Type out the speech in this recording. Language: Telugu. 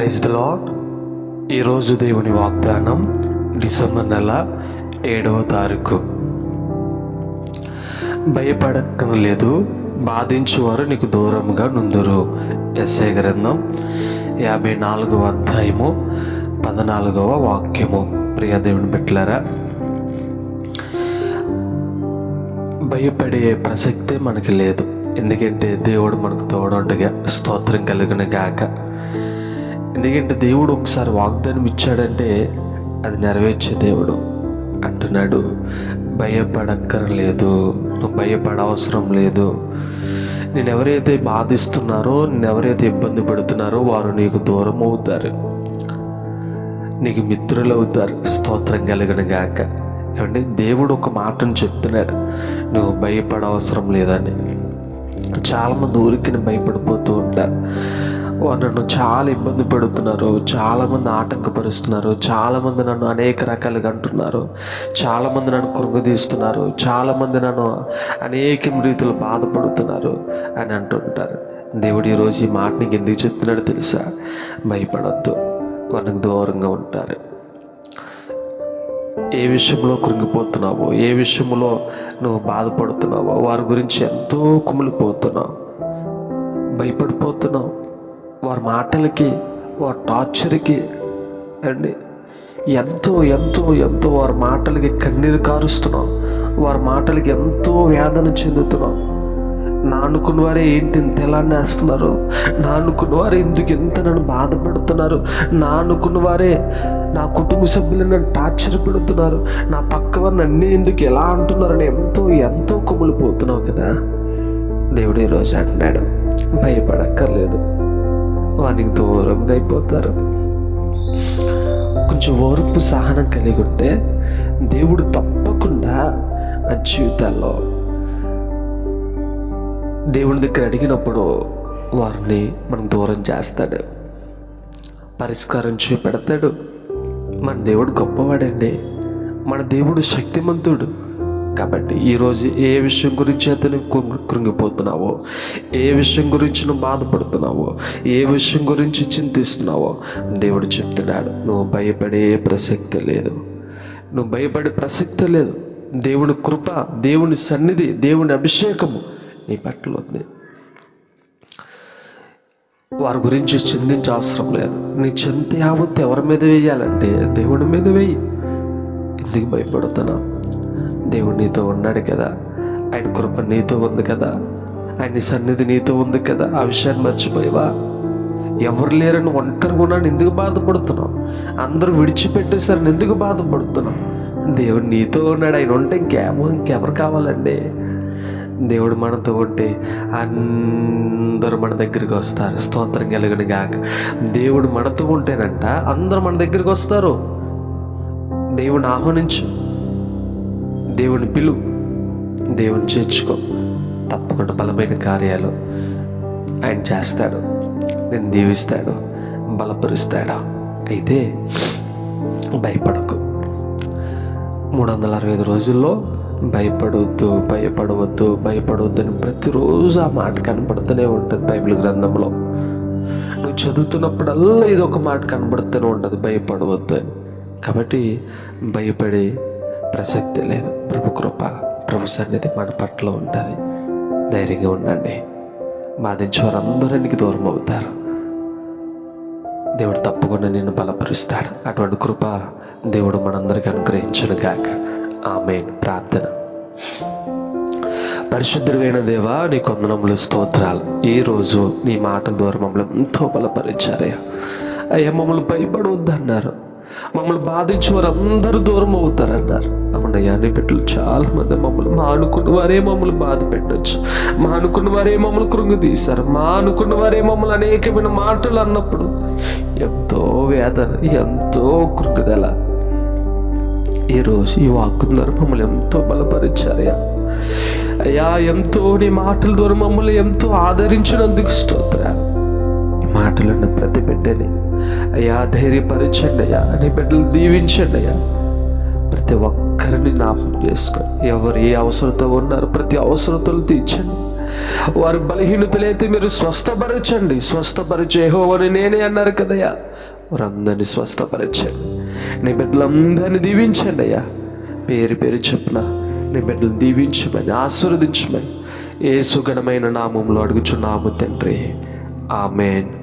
ప్రైజ్ ద లాడ్ ఈరోజు దేవుని వాగ్దానం డిసెంబర్ నెల ఏడవ తారీఖు. భయపడక్కర్లేదు బాధించువారు నీకు దూరంగా నుందురు. ఎస్ఏ గ్రంథం యాభై నాలుగవ అధ్యాయము పద్నాలుగవ వాక్యము. ప్రియ దేవుని బిడ్డలారా భయపడే ప్రసక్తే మనకి లేదు. ఎందుకంటే దేవుడు మనకు తోడుండగా స్తోత్రం కలిగిన గాక. ఎందుకంటే దేవుడు ఒకసారి వాగ్దానం ఇచ్చాడంటే అది నెరవేర్చే దేవుడు. అంటున్నాడు భయపడక్కర్లేదు నువ్వు భయపడవసరం లేదు. నేను ఎవరైతే బాధిస్తున్నారో నేను ఎవరైతే ఇబ్బంది పడుతున్నారో వారు నీకు దూరం అవుతారు. నీకు మిత్రులు అవుతారు. స్తోత్రం కలిగిన గాక. ఏమంటే దేవుడు ఒక మాటను చెప్తున్నాడు నువ్వు భయపడవసరం లేదని. చాలామంది ఊరికి భయపడిపోతూ నన్ను చాలా ఇబ్బంది పెడుతున్నారు. చాలామంది ఆటంకపరుస్తున్నారు. చాలామంది నన్ను అనేక రకాలుగా అంటున్నారు. చాలామంది నన్ను కృంగదీస్తున్నారు. చాలామంది నన్ను అనేక రీతిలో బాధపడుతున్నారు అని అంటుంటారు. దేవుడు ఈరోజు ఈ మాట నీకు ఎందుకు చెప్తున్నాడు తెలుసా? భయపడద్దు. మనకు దూరంగా ఉంటారు. ఏ విషయంలో కృంగిపోతున్నావో ఏ విషయంలో నువ్వు బాధపడుతున్నావో వారి గురించి ఎంతో కుమిలిపోతున్నావు. భయపడిపోతున్నావు. వారి మాటలకి వారి టార్చర్కి అండి. ఎంతో ఎంతో ఎంతో వారి మాటలకి కన్నీరు కారుస్తున్నాం. వారి మాటలకి ఎంతో వేదన చెందుతున్నాం. నా అనుకున్న వారే ఏంటి ఇంత ఎలా నేస్తున్నారు నా అనుకున్న వారే ఎందుకు ఎంత నన్ను బాధపడుతున్నారు? నా అనుకున్న వారే నా కుటుంబ సభ్యులు నన్ను టార్చర్ పెడుతున్నారు. నా పక్క వారు నన్ను ఎందుకు ఎలా అంటున్నారని ఎంతో ఎంతో కుమిలిపోతున్నావు కదా. దేవుడు ఈరోజు అంటున్నాడు. భయపడక్కర్లేదు. వానికి దూరంగా అయిపోతారు. కొంచెం ఓర్పు సహనం కలిగి ఉంటే దేవుడు తప్పకుండా ఆ జీవితాల్లో దేవుని దగ్గర అడిగినప్పుడు వారిని మనం దూరం చేస్తాడు. పరిష్కారం చూపెడతాడు. మన దేవుడు గొప్పవాడండి. మన దేవుడు శక్తిమంతుడు. కాబట్టి ఈరోజు ఏ విషయం గురించి అతను కృంగిపోతున్నావో ఏ విషయం గురించి నువ్వు బాధపడుతున్నావో ఏ విషయం గురించి చింతిస్తున్నావో దేవుడు చెప్తున్నాడు నువ్వు భయపడే ప్రసక్తి లేదు. నువ్వు భయపడే ప్రసక్తి లేదు. దేవుని కృప దేవుని సన్నిధి దేవుని అభిషేకము నీ పట్ల ఉంది. వారి గురించి చిందించే అవసరం లేదు. నీ చింత యావత్తు ఎవరి మీద వేయాలంటే దేవుడి మీద వేయి. ఎందుకు భయపడుతున్నావు? దేవుడు నీతో ఉన్నాడు కదా. ఆయన కృప నీతో ఉంది కదా. ఆయన సన్నిధి నీతో ఉంది కదా. ఆ విషయాన్ని మర్చిపోయావా? ఎవరు లేరని ఒంటరిగా ఉన్నాను ఎందుకు బాధపడుతున్నావు? అందరూ విడిచిపెట్టేసారని ఎందుకు బాధపడుతున్నావు? దేవుడు నీతో ఉన్నాడు ఆయన ఉంటే ఇంకేమో ఇంకెవరు కావాలండి? దేవుడు మనతో ఉంటే అందరూ మన దగ్గరికి వస్తారు. స్తోత్రం కలిగిన గాక. దేవుడు మనతో ఉంటేనంట అందరూ మన దగ్గరికి వస్తారు. దేవుని ఆహ్వానించు. దేవుని పిలు. దేవుని చేర్చుకో. తప్పకుండా బలమైన కార్యాలు ఆయన చేస్తాడు. నేను దీవిస్తాడు. బలపరుస్తాడు. అయితే భయపడకు. మూడు వందల అరవై ఐదు రోజుల్లో భయపడవద్దు భయపడవద్దు భయపడవద్దు అని ప్రతిరోజు ఆ మాట కనపడుతూనే ఉంటుంది బైబిల్ గ్రంథంలో. నువ్వు చదువుతున్నప్పుడల్లా ఇది ఒక మాట కనబడుతూనే ఉంటుంది భయపడవద్దు అని. కాబట్టి భయపడే ప్రసక్తి లేదు. ప్రభు కృప ప్రభు సన్నిధి మన పట్ల ఉంటుంది ధైర్యంగా ఉండండి. బాధించే వారందరికి దూరం అవుతారు దేవుడు తప్పకుండా నిన్ను బలపరుస్తాడు. అటువంటి కృప దేవుడు మనందరికీ అనుగ్రహించను గాక. ఆమె ప్రార్థన. పరిశుద్ధుడైన దేవా నీ కొందనములు స్తోత్రాలు. ఈ రోజు నీ మాట ద్వారా మమ్మల్ని ఎంతో బలపరిచారయ్యా. అయ్యా మమ్మల్ని భయపడవద్దన్నారు మమ్మల్ని బాధించే వారు అందరూ దూరం అవుతారన్నారు. అవునయ్యా నీ బిడ్డలు చాలా మంది మమ్మల్ని మా అనుకున్న వారే మమ్మల్ని బాధ పెట్టచ్చు. మా అనుకున్న వారే మమ్మల్ని కృంగదీశారు. మా అనుకున్న వారే మమ్మల్ని అనేకమైన మాటలు అన్నప్పుడు ఎంతో వేదన ఎంతో కృంగిదల. ఈరోజు ఈ వాక్కు ద్వారా మమ్మల్ని ఎంతో బలపరిచారయ్యా. అయ్యా ఎంతో నీ మాటల ద్వారా మమ్మల్ని ఎంతో ఆదరించినందుకు స్తోత్రాలు మాటలను ప్రతి బిడ్డని అయ్యా ధైర్యపరచండి అయ్యా నీ బిడ్డలు దీవించండి అయ్యా. ప్రతి ఒక్కరిని జ్ఞాపకం చేసుకోండి ఎవరు ఏ అవసరత ఉన్నారు ప్రతి అవసరతలు తీర్చండి. వారు బలహీనతలైతే మీరు స్వస్థపరచండి. స్వస్థపరిచే హోవని నేనే అన్నారు కదయ్యా. వారందరినీ స్వస్థపరచండి. నీ బిడ్డలందరినీ దీవించండి అయ్యా. పేరు పేరు చెప్పిన నీ బిడ్డలు దీవించమని ఆశీర్వదించమని. ఏ సుగణమైన నామంలో అడుగుచున్నాము తండ్రి. ఆమెన్.